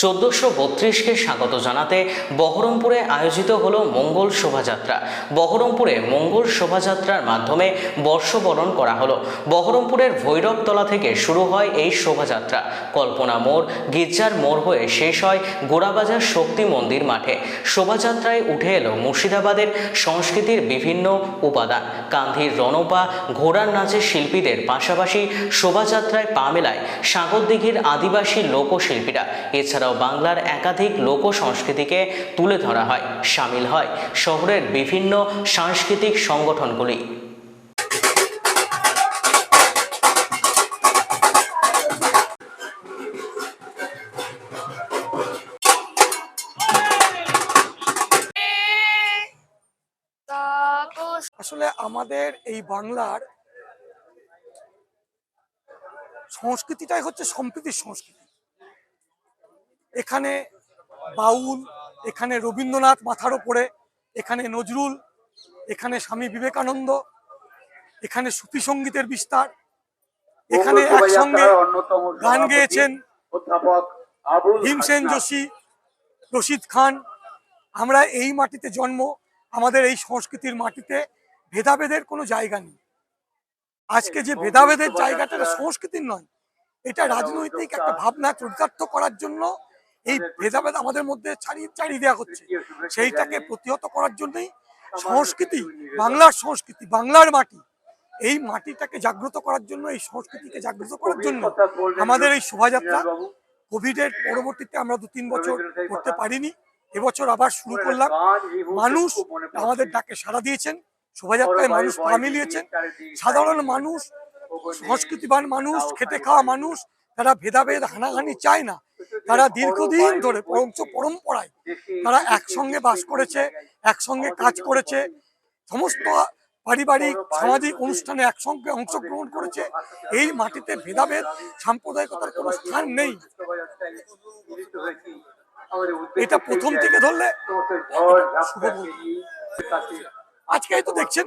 চোদ্দশো বত্রিশকে স্বাগত জানাতে বহরমপুরে আয়োজিত হলো মঙ্গল শোভাযাত্রা। বহরমপুরে মঙ্গল শোভাযাত্রার মাধ্যমে বর্ষবরণ করা হলো। বহরমপুরের ভৈরবতলা থেকে শুরু হয় এই শোভাযাত্রা। কল্পনা মোড়, গির্জার মোড় হয়ে শেষ হয় গোড়াবাজার শক্তি মন্দির মাঠে। শোভাযাত্রায় উঠে এলো মুর্শিদাবাদের সংস্কৃতির বিভিন্ন উপাদান। কান্ধির রণপা, ঘোড়ার নাচের শিল্পীদের পাশাপাশি শোভাযাত্রায় পা মেলায় সাগরদিঘির আদিবাসী লোকশিল্পীরা। এছাড়াও বাংলার একাধিক লোক সংস্কৃতিকে তুলে ধরা হয়, সামিল হয় শহরের বিভিন্ন সাংস্কৃতিক সংগঠনগুলি। আসলে আমাদের এই বাংলার সংস্কৃতিটাই হচ্ছে সম্প্রীতির সংস্কৃতি। এখানে বাউল এখানে রবীন্দ্রনাথ মাথার ওপরে এখানে নজরুল এখানে স্বামী বিবেকানন্দ এখানে সুফি সঙ্গীতের বিস্তার এখানে একসঙ্গে গান গেয়েছেন ভীমসেন যোশী রশিদ খান। আমরা এই মাটিতে জন্ম আমাদের এই সংস্কৃতির মাটিতে ভেদাভেদের কোনো জায়গা নেই। আজকে যে ভেদাভেদের জায়গাটা সংস্কৃতির নয় এটা রাজনৈতিক একটা ভাবনা চরিতার্থ করার জন্য এই ভেদাভেদ আমাদের মধ্যে ছাড়িয়ে ছাড়িয়ে দেওয়া হচ্ছে। সেইটাকে প্রতিহত করার জন্যই সংস্কৃতি বাংলার সংস্কৃতি বাংলার মাটি এই মাটিটাকে জাগ্রত করার জন্য এই সংস্কৃতিকে জাগ্রত করার জন্য আমাদের এই শোভাযাত্রা কোভিডের পরবর্তীতে আমরা দু তিন বছর করতে পারিনি। এবছর আবার শুরু করলাম। মানুষ আমাদের ডাকে সাড়া দিয়েছেন। শোভাযাত্রায় মানুষ পা মিলিয়েছেন। সাধারণ মানুষ সংস্কৃতিবান মানুষ খেটে খাওয়া মানুষ তারা ভেদাভেদ হানাহানি চায় না। তারা দীর্ঘদিন ধরে পরঞ্চ পরম্পরায় তারা একসঙ্গে বাস করেছে একসঙ্গে কাজ করেছে সমস্ত পারিবারিক সামাজিক অনুষ্ঠানে একসঙ্গে অংশগ্রহণ করেছে। এই মাটিতে ভেদাভেদ সাম্প্রদায়িকতার কোনো স্থান নেই। এটা প্রথম থেকে ধরলে শুভ বলব। আজকে তো দেখছেন